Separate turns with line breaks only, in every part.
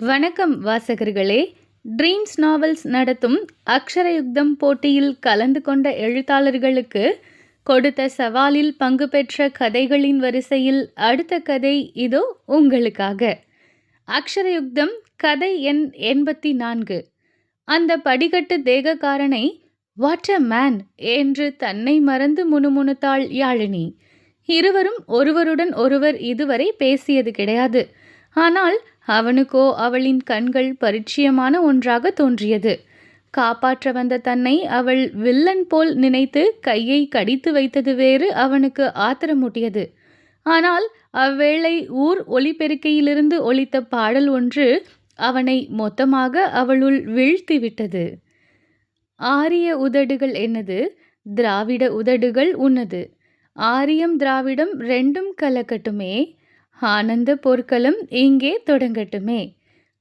வணக்கம் வாசகர்களே. Dreams novels நடத்தும் அக்ஷரயுக்தம் போட்டியில் கலந்து கொண்ட எழுத்தாளர்களுக்கு கொடுத்த சவாலில் பங்கு பெற்ற கதைகளின் வரிசையில் அடுத்த கதை இதோ உங்களுக்காக. அக்ஷரயுக்தம் கதை எண் எண்பத்தி நான்கு அந்த படிக்கட்டு தேகக்காரனை வாட் அ மேன் என்று தன்னை மறந்து முணுமுணுத்தாள் யாழினி. இருவரும் ஒருவருடன் ஒருவர் இதுவரை பேசியது கிடையாது. ஆனால் அவனுக்கோ அவளின் கண்கள் பரிச்சயமான ஒன்றாக தோன்றியது. காப்பாற்ற வந்த தன்னை அவள் வில்லன் போல் நினைத்து கையை கடித்து வைத்தது வேறு அவனுக்கு ஆத்திரமூட்டியது. ஆனால் அவ்வேளை ஊர் ஒலிபெருக்கையிலிருந்து ஒலித்த பாடல் ஒன்று அவனை மொத்தமாக அவளுள் வீழ்த்திவிட்டது ஆரிய உதடுகள் என்னது? திராவிட உதடுகள் உன்னது. ஆரியம் திராவிடம் ரெண்டும் கலக்கட்டுமே. ஆனந்த போர்க்களம் இங்கே தொடங்கட்டுமே.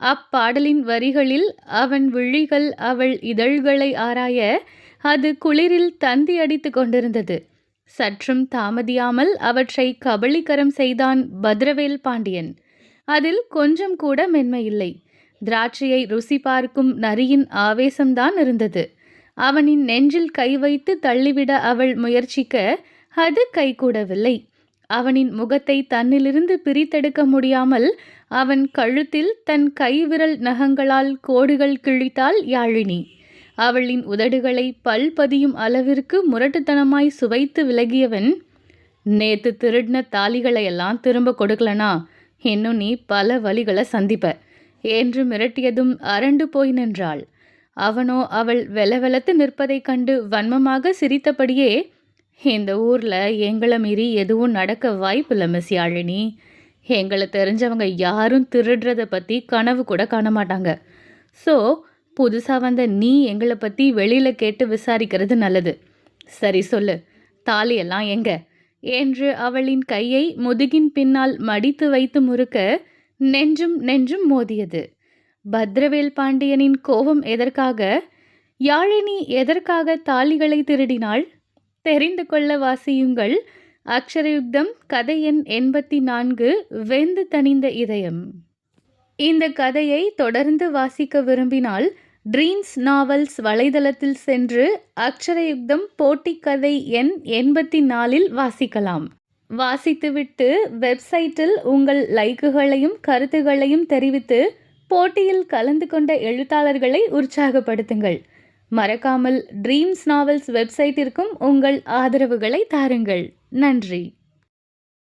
அப்பாடலின் வரிகளில் அவன் விழிகள் அவள் இதழ்களை ஆராய அது குளிரில் தந்தி அடித்து கொண்டிருந்தது. சற்றும் தாமதியாமல் அவற்றை கபளிக்கரம் செய்தான் பத்ரவேல் பாண்டியன். அதில் கொஞ்சம் கூட மென்மையில்லை. திராட்சையை ருசி பார்க்கும் நரியின் ஆவேசம்தான் இருந்தது. அவனின் நெஞ்சில் கை வைத்து தள்ளிவிட அவள் முயற்சிக்க அது கைகூடவில்லை. அவனின் முகத்தை தன்னிலிருந்து பிரித்தெடுக்க முடியாமல் அவன் கழுத்தில் தன் கைவிரல் நகங்களால் கோடுகள் கிழித்தாள் யாழினி. அவளின் உதடுகளை பல் பதியும் அளவிற்கு முரட்டுத்தனமாய் சுவைத்து விலகியவன் நேத்து திருடின தாலிகளையெல்லாம் திரும்ப கொடுக்கலனா? இன்னும் நீ பல வழிகளை சந்திப்ப என்று மிரட்டியதும் அரண்டு போய் நின்றாள். அவனோ அவள் வெலவெலத்து நிற்பதைக் கண்டு வன்மமாக சிரித்தபடியே இந்த ஊரில் எங்களை மீறி எதுவும் நடக்க வாய்ப்பில்லை மிஸ் யாழினி. எங்களை தெரிஞ்சவங்க யாரும் திருடுறதை பற்றி கனவு கூட காண மாட்டாங்க. ஸோ புதுசாக வந்த நீ எங்களை பற்றி வெளியில் கேட்டு விசாரிக்கிறது நல்லது. சரி சொல்லு தாலியெல்லாம் எங்க? என்று அவளின் கையை முதுகின் பின்னால் மடித்து வைத்து முறுக்க நெஞ்சும் நெஞ்சும் மோதியது. பத்ரவேல் பாண்டியனின் கோபம் எதற்காக? யாழினி எதற்காக தாலிகளை திருடினாள்? தெரிந்து கொள்ள வாசியுங்கள். அக்ஷரயுக்தம் கதை எண் எண்பத்தி நான்கு வெந்து தணிந்த இதயம். இந்த கதையை தொடர்ந்து வாசிக்க விரும்பினால் ட்ரீம்ஸ் நாவல்ஸ் வலைதளத்தில் சென்று அக்ஷரயுக்தம் போட்டி கதை எண் எண்பத்தி நாலில் வாசிக்கலாம். வாசித்துவிட்டு வெப்சைட்டில் உங்கள் லைக்குகளையும் கருத்துகளையும் தெரிவித்து போட்டியில் கலந்து கொண்ட எழுத்தாளர்களை உற்சாகப்படுத்துங்கள். மறக்காமல் ட்ரீம்ஸ் நாவல்ஸ் வெப்சைட்டிற்கும் உங்கள் ஆதரவுகளை தாருங்கள். நன்றி.